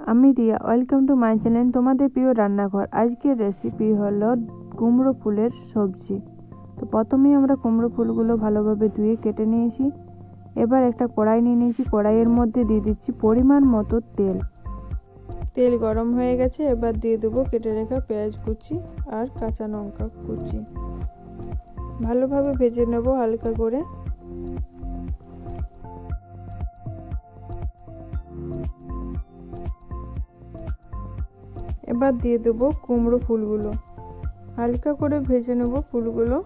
আমি Riya welcome to my channel তোমাদের প্রিয় রান্নাঘর, আজকের রেসিপি হলো কুমড়ো ফুলের সবজি। তো প্রথমেই আমরা কুমড়ো ফুলগুলো ভালোভাবে ধুয়ে কেটে নিয়েছি। এবার একটা কড়াই নিয়ে নিয়েছি। কড়াইয়ের মধ্যে দিয়ে দিচ্ছি পরিমাণ মতো তেল। তেল গরম হয়ে গেছে, এবার দিয়ে দেবো কেটে রাখা পেঁয়াজ কুচি আর কাঁচা লঙ্কা কুচি। ভালোভাবে ভেজে নেব হালকা করে। এবার দিয়ে দেবো কুমড়ো ফুলগুলো। হালকা করে ভেজে নেব ফুলগুলো।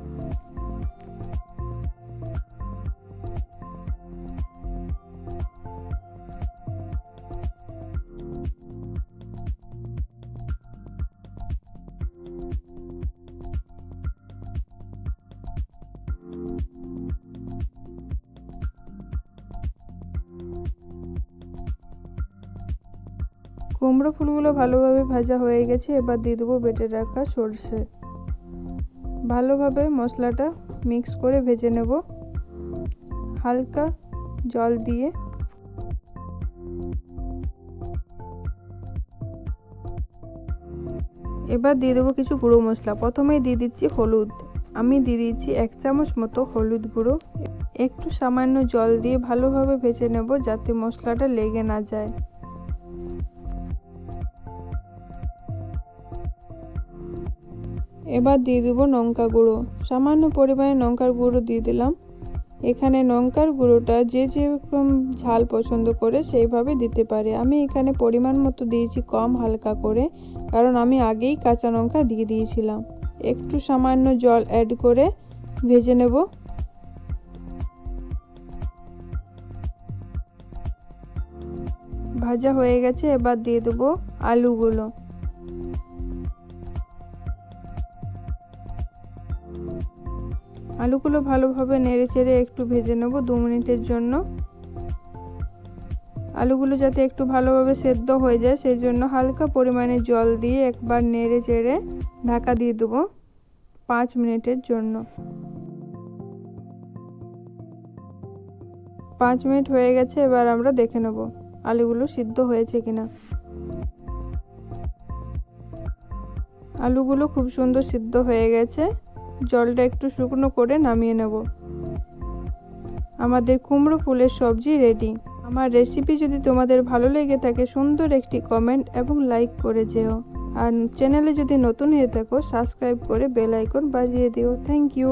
কুমড়ো ফুলগুলো ভালোভাবে ভাজা হয়ে গেছে, এবার দিয়ে দেবো বেটে রাখা সর্ষে। ভালোভাবে মশলাটা মিক্স করে ভেজে নেব। হালকা জল দিয়ে। এবার দিয়ে দেবো কিছু গুঁড়ো মশলা। প্রথমেই দিয়ে দিচ্ছি হলুদ। আমি দিয়ে দিচ্ছি এক চামচ মতো হলুদ গুঁড়ো। একটু সামান্য জল দিয়ে ভালোভাবে ভেজে নেব যাতে মশলাটা লেগে না যায়। এবার দিয়ে দেবো লঙ্কা গুঁড়ো। সামান্য পরিমাণে লঙ্কার গুঁড়ো দিয়ে দিলাম। এখানে লঙ্কার গুঁড়োটা যে যেরকম ঝাল পছন্দ করে সেইভাবে দিতে পারে। আমি এখানে পরিমাণ মতো দিয়েছি কম হালকা করে, কারণ আমি আগেই কাঁচা লঙ্কা দিয়ে দিয়েছিলাম। একটু সামান্য জল অ্যাড করে ভেজে নেব। ভাজা হয়ে গেছে, এবার দিয়ে দেবো আলুগুলো। আলুগুলো ভালোভাবে নেড়ে চেড়ে একটু ভেজে নেব দু মিনিটের জন্য। আলুগুলো যাতে একটু ভালোভাবে সেদ্ধ হয়ে যায়, সেই জন্য হালকা পরিমাণে জল দিয়ে একবার নেড়ে চেড়ে ঢাকা দিয়ে দেবো পাঁচ মিনিটের জন্য। পাঁচ মিনিট হয়ে গেছে, এবার আমরা দেখে নেব আলুগুলো সিদ্ধ হয়েছে কিনা। আলুগুলো খুব সুন্দর সিদ্ধ হয়ে গেছে। জলটা একটু শুকনো করে নামিয়ে নেব। আমাদের কুমড়ো ফুলের সবজি রেডি আমার রেসিপি যদি তোমাদের ভালো লেগে থাকে, সুন্দর একটি কমেন্ট এবং লাইক করে যেও। আর চ্যানেলে যদি নতুন হয়ে থাকো সাবস্ক্রাইব করে বেল আইকন বাজিয়ে দিও। Thank you